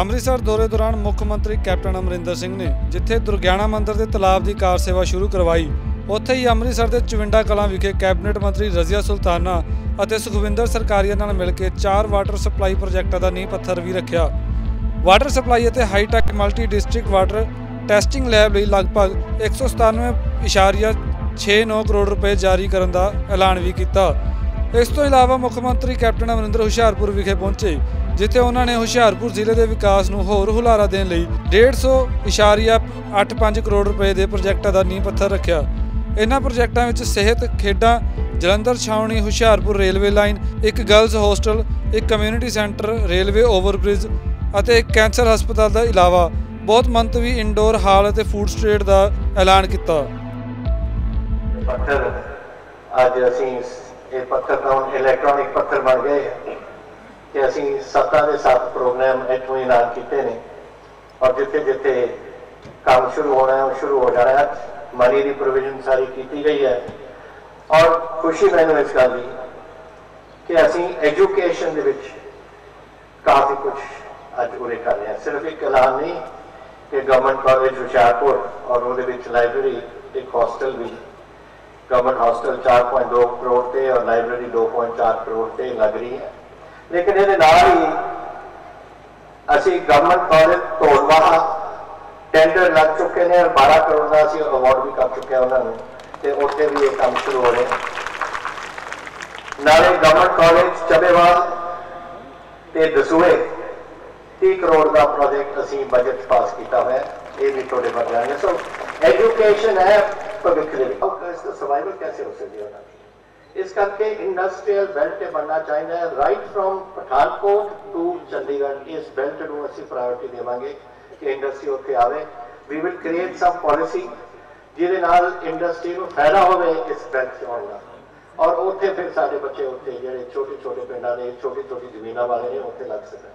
ਅੰਮ੍ਰਿਤਸਰ ਦੌਰੇ ਦੌਰਾਨ ਮੁੱਖ ਮੰਤਰੀ ਕੈਪਟਨ ਅਮਰਿੰਦਰ ਸਿੰਘ ਨੇ ਜਿੱਥੇ ਦੁਰਗਿਆਣਾ ਮੰਦਿਰ ਦੇ ਤਲਾਬ ਦੀ ਕਾਰ ਸੇਵਾ ਸ਼ੁਰੂ ਕਰਵਾਈ, ਉੱਥੇ ਹੀ ਅੰਮ੍ਰਿਤਸਰ ਦੇ ਚਵਿੰਡਾ ਕਲਾਂ ਵਿਖੇ ਕੈਬਨਿਟ ਮੰਤਰੀ ਰਜ਼ੀਆ ਸੁਲਤਾਨਾ ਅਤੇ ਸੁਖਵਿੰਦਰ ਸਰਕਾਰੀਆ ਨਾਲ ਮਿਲ ਕੇ ਚਾਰ ਵਾਟਰ ਸਪਲਾਈ ਪ੍ਰੋਜੈਕਟਾਂ ਦਾ ਨੀਂਹ ਪੱਥਰ ਵੀ ਰੱਖਿਆ। ਵਾਟਰ ਸਪਲਾਈ ਅਤੇ high tech multi district water testing lab ਲਈ ਲਗਭਗ 197.69 ਕਰੋੜ ਰੁਪਏ ਜਾਰੀ ਕਰਨ ਦਾ ਐਲਾਨ ਵੀ ਕੀਤਾ। ਇਸ ਤੋਂ ਇਲਾਵਾ ਮੁੱਖ ਮੰਤਰੀ ਕੈਪਟਨ ਅਮਰਿੰਦਰ ਹੁਸ਼ਿਆਰਪੁਰ ਵਿਖੇ ਪਹੁੰਚੇ, ਜਿੱਥੇ ਉਹਨਾਂ ਨੇ ਹੁਸ਼ਿਆਰਪੁਰ ਜ਼ਿਲ੍ਹੇ ਦੇ ਵਿਕਾਸ ਨੂੰ ਹੋਰ ਹੁਲਾਰਾ ਦੇਣ ਲਈ 150.85 ਕਰੋੜ ਰੁਪਏ ਦੇ ਪ੍ਰੋਜੈਕਟਾਂ ਦਾ ਨੀਂਹ ਪੱਥਰ ਰੱਖਿਆ। ਇਹਨਾਂ ਪ੍ਰੋਜੈਕਟਾਂ ਵਿੱਚ ਸਿਹਤ, ਖੇਡਾਂ, ਜਲੰਧਰ, ਛਾਉਣੀ, ਹੁਸ਼ਿਆਰਪੁਰ ਰੇਲਵੇ ਲਾਈਨ, ਇੱਕ ਗਰਲਜ਼ ਹੋਸਟਲ, ਇੱਕ ਕਮਿਊਨਿਟੀ ਸੈਂਟਰ, ਰੇਲਵੇ ਓਵਰਬ੍ਰਿਜ ਅਤੇ ਇੱਕ ਕੈਂਸਰ ਹਸਪਤਾਲ ਦਾ ਇਲਾਵਾ ਬਹੁਤ ਮੰਤਵੀ ਇਨਡੋਰ ਹਾਲ ਅਤੇ ਫੂਡ ਸਟਰੀਟ ਦਾ ਐਲਾਨ ਕੀਤਾ। ਅੱਜ ਅਸੀਂ ਇਹ ਪੱਥਰ ਤਾਂ ਇਲੈਕਟ੍ਰੋਨਿਕ ਪੱਥਰ ਬਣ ਗਏ ਕਿ ਅਸੀਂ ਸੱਤਾਂ ਦੇ ਸੱਤ ਪ੍ਰੋਗਰਾਮ ਇੱਥੋਂ ਹੀ ਐਲਾਨ ਕੀਤੇ ਨੇ। ਔਰ ਜਿੱਥੇ ਜਿੱਥੇ ਕੰਮ ਸ਼ੁਰੂ ਹੋਣਾ ਹੈ, ਉਹ ਸ਼ੁਰੂ ਹੋ ਜਾਣਾ ਹੈ। ਮਨੀ ਦੀ ਪ੍ਰੋਵੀਜ਼ਨ ਸਾਰੀ ਕੀਤੀ ਗਈ ਹੈ। ਔਰ ਖੁਸ਼ੀ ਮੈਨੂੰ ਇਸ ਗੱਲ ਦੀ ਕਿ ਅਸੀਂ ਐਜੂਕੇਸ਼ਨ ਦੇ ਵਿੱਚ ਕਾਫੀ ਕੁਝ ਅੱਜ ਉਰੇ ਕਰ ਰਹੇ ਹਾਂ। ਸਿਰਫ ਇੱਕ ਐਲਾਨ ਨਹੀਂ, ਕਿ ਗਵਰਨਮੈਂਟ ਕਾਲਜ ਹੁਸ਼ਿਆਰਪੁਰ ਔਰ ਉਹਦੇ ਵਿੱਚ ਲਾਇਬ੍ਰੇਰੀ ਇੱਕ ਹੋਸਟਲ ਵੀ ਗਵਰਨਮੈਂਟ ਹੌਸਟਲ 4.2 ਕਰੋੜ ਤੇ ਔਰ ਲਾਇਬ੍ਰੇਰੀ 2.4 ਕਰੋੜ ਤੇ ਲੱਗ ਰਹੀ ਹੈ। ਲੇਕਿਨ ਇਹਦੇ ਨਾਲ ਹੀ ਅਸੀਂ ਗਵਰਨਮੈਂਟ ਕਾਲਜ ਧੋਲਵਾਹਾ ਟੈਂਡਰ ਲੱਗ ਚੁੱਕੇ ਨੇ ਔਰ 12 ਕਰੋੜ ਦਾ ਅਸੀਂ ਅਵਾਰਡ ਵੀ ਕਰ ਚੁੱਕੇ ਉਹਨਾਂ ਨੂੰ ਤੇ ਉੱਥੇ ਵੀ ਇਹ ਕੰਮ ਸ਼ੁਰੂ ਹੋ ਰਿਹਾ ਨਾਲੇ ਗਵਰਨਮੈਂਟ ਕਾਲਜ ਚੱਬੇਵਾਲ ਤੇ ਦਸੂਏ 30 ਕਰੋੜ ਦਾ ਪ੍ਰੋਜੈਕਟ ਅਸੀਂ ਬਜਟ ਪਾਸ ਕੀਤਾ ਹੋਇਆ, ਇਹ ਵੀ ਤੁਹਾਡੇ ਵੱਲ ਜਾਣਗੇ। ਸੋ ਐਜੂਕੇਸ਼ਨ ਹੈ ਭਵਿੱਖ ਦੇ ਲਈ ਔਰ ਇਸ ਦਾ ਸਰਵਾਈਵਲ ਕੈਸੇ ਹੋ ਸਕਦੀ ਹੈ ਉਹਨਾਂ ਦੀ ਇਸ ਕਰਕੇ ਇੰਡਸਟਰੀਅਲ ਬੈਲਟ ਤੇ ਬਣਨਾ ਚਾਹੀਦਾ ਹੈ right from Pathankot to Chandigarh ਇਸ ਬੈਲਟ ਨੂੰ ਅਸੀਂ ਪ੍ਰਾਇੋਰਟੀ ਦੇਵਾਂਗੇ ਕਿ ਇੰਡਸਟਰੀ ਉੱਥੇ ਆਵੇ we will create some policy ਜਿਹਦੇ ਨਾਲ ਇੰਡਸਟਰੀ ਨੂੰ ਫਾਇਦਾ ਹੋਵੇ ਇਸ ਬੈਲਟ 'ਚ ਆਉਣ ਦਾ ਔਰ ਉੱਥੇ ਫਿਰ ਸਾਡੇ ਬੱਚੇ ਉੱਥੇ ਜਿਹੜੇ ਛੋਟੇ ਛੋਟੇ ਪਿੰਡਾਂ ਦੇ ਛੋਟੀ ਛੋਟੀ ਜ਼ਮੀਨਾਂ ਵਾਲੇ ਨੇ ਉੱਥੇ ਲੱਗ ਸਕਣ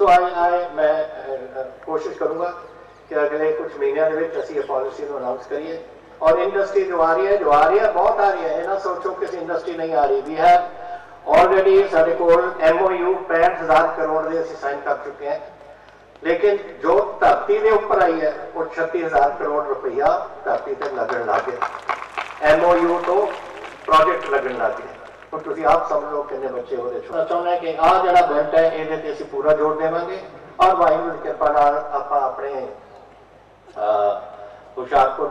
ਸੋ ਆਈ ਆਈ ਮੈਂ ਅਹ, ਅਹ, ਕੋਸ਼ਿਸ਼ ਕਰੂੰਗਾ ਕਿ ਅਗਲੇ ਕੁਝ ਮਹੀਨਿਆਂ ਦੇ ਵਿੱਚ ਅਸੀਂ ਇਹ ਪਾਲਿਸੀ ਨੂੰ ਅਨਾਉਂਸ ਕਰੀਏ ਔਰ ਇੰਡਸਟਰੀ ਜੋ ਆ ਰਹੀ ਹੈ ਜੋ ਆ ਰਹੀ ਹੈ ਬਹੁਤ ਆ ਰਹੀ ਹੈ ਇਹ ਨਾ ਸੋਚੋ ਕਿ ਇੰਡਸਟਰੀ ਨਹੀਂ ਆ ਰਹੀ ਵੀ ਹੈ ਆਲਰੇਡੀ ਸਾਡੇ ਕੋਲ ਐਮਓਯੂ 65000 ਕਰੋੜ ਦੇ ਅਸੀਂ ਸਾਈਨ ਕਰ ਚੁੱਕੇ ਹਾਂ ਲੇਕਿਨ ਜੋ ਧਰਤੀ ਦੇ ਉੱਪਰ ਆਈ ਹੈ ਉਹ 36000 ਕਰੋੜ ਰੁਪਈਆ ਧਰਤੀ ਤੇ ਲੱਗਣ ਲੱਗ ਗਿਆ ਐਮਓਯੂ ਤੋਂ ਪ੍ਰੋਜੈਕਟ ਲੱਗਣ ਲੱਗ ਗਏ ਹੁਣ ਤੁਸੀਂ ਆਪ ਸਮਝ ਲਓ ਕਿੰਨੇ ਬੱਚੇ ਉਹਦੇ ਚ ਚਾਹੁੰਦਾ ਹਾਂ ਕਿ ਆਹ ਜਿਹੜਾ ਬੈਲਟ ਹੈ ਇਹਦੇ ਤੇ ਅਸੀਂ ਪੂਰਾ ਜ਼ੋਰ ਦੇਵਾਂਗੇ ਔਰ ਵਾਹਿਗੁਰੂ ਦੀ ਕਿਰਪਾ ਨਾਲ ਆਪਾਂ ਆਪਣੇ ਅਹ, ਹੁਸ਼ਿਆਰਪੁਰ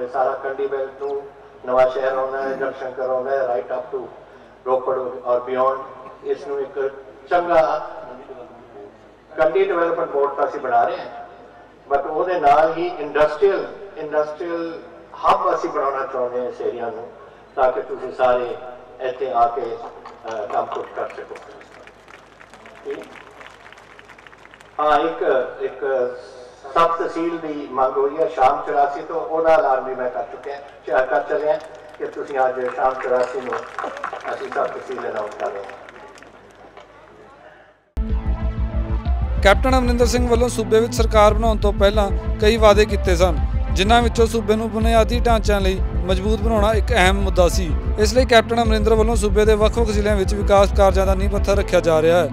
ਨੂੰ ਆਪਣੇ ਸਾਰਾ ਕੰਡੀ ਨਵਾਂ ਸ਼ਹਿਰ ਆਉਣਾ ਹੈ ਜਗਸ਼ੰਕਰ ਆਉਣਾ ਹੈ ਰਾਈਟ ਅਪ ਟੂ ਰੋਪੜ ਔਰ ਬਿਯੋਂਡ ਇਸ ਨੂੰ ਇੱਕ ਚੰਗਾ ਕੰਡੀ ਡਿਵੈਲਪਮੈਂਟ ਬੋਰਡ ਤਾਂ ਅਸੀਂ ਬਣਾ ਰਹੇ ਹਾਂ। ਬਟ ਉਹਦੇ ਨਾਲ ਹੀ ਇੰਡਸਟਰੀਅਲ ਇੰਡਸਟਰੀਅਲ ਹੱਬ ਅਸੀਂ ਬਣਾਉਣਾ ਚਾਹੁੰਦੇ ਹਾਂ ਇਸ ਏਰੀਆ ਨੂੰ, ਤਾਂ ਕਿ ਤੁਸੀਂ ਸਾਰੇ ਇੱਥੇ ਆ ਕੇ ਕੰਮ ਕੁਝ ਕਰ ਸਕੋ। ਹਾਂ, ਇੱਕ ਇੱਕ ਸਬ ਤਹਿਸੀਲ ਦੀ ਮੰਗ ਹੋਈ ਹੈ, ਸ਼ਾਮ 84 ਤੋਂ ਉਹਦਾ ਐਲਾਨ ਵੀ ਮੈਂ ਕਰ ਚੁੱਕਿਆ ਚਾ ਕਰ ਚੱਲਿਆ ਕਿ ਤੁਸੀਂ ਅੱਜ ਸ਼ਾਮ 84 ਨੂੰ ਅਸੀਂ ਸਬ ਤਹਿਸੀਲ ਅਨਾਉਂਸ ਕਰ ਰਹੇ ਹਾਂ। ਕੈਪਟਨ ਅਮਰਿੰਦਰ ਸਿੰਘ ਵੱਲੋਂ ਸੂਬੇ ਵਿੱਚ ਸਰਕਾਰ ਬਣਾਉਣ ਤੋਂ ਪਹਿਲਾਂ ਕਈ ਵਾਅਦੇ ਕੀਤੇ ਸਨ, ਜਿਨ੍ਹਾਂ ਵਿੱਚੋਂ ਸੂਬੇ ਨੂੰ ਬੁਨਿਆਦੀ ਢਾਂਚਿਆਂ ਲਈ ਮਜ਼ਬੂਤ ਬਣਾਉਣਾ ਇੱਕ ਅਹਿਮ ਮੁੱਦਾ ਸੀ। ਇਸ ਲਈ ਕੈਪਟਨ ਅਮਰਿੰਦਰ ਵੱਲੋਂ ਸੂਬੇ ਦੇ ਵੱਖ-ਵੱਖ ਜ਼ਿਲ੍ਹਿਆਂ ਵਿੱਚ ਵਿਕਾਸ ਕਾਰਜਾਂ ਦਾ ਨੀਂਹ ਪੱਥਰ ਰੱਖਿਆ ਜਾ ਰਿਹਾ ਹੈ।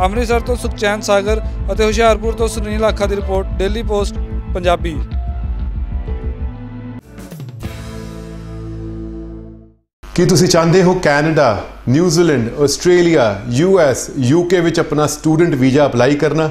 ਅੰਮ੍ਰਿਤਸਰ ਤੋਂ ਸੁਖਚੈਨ ਸਾਗਰ ਅਤੇ ਹੁਸ਼ਿਆਰਪੁਰ ਤੋਂ ਸੁਨੀਲ ਆਖਾ ਦੀ ਰਿਪੋਰਟ, ਡੇਲੀ ਪੋਸਟ, ਪੰਜਾਬੀ। ਕੀ ਤੁਸੀਂ ਚਾਹੁੰਦੇ ਹੋ Canada, New Zealand, Australia US UK ਵਿੱਚ ਆਪਣਾ ਸਟੂਡੈਂਟ ਵੀਜ਼ਾ ਅਪਲਾਈ ਕਰਨਾ?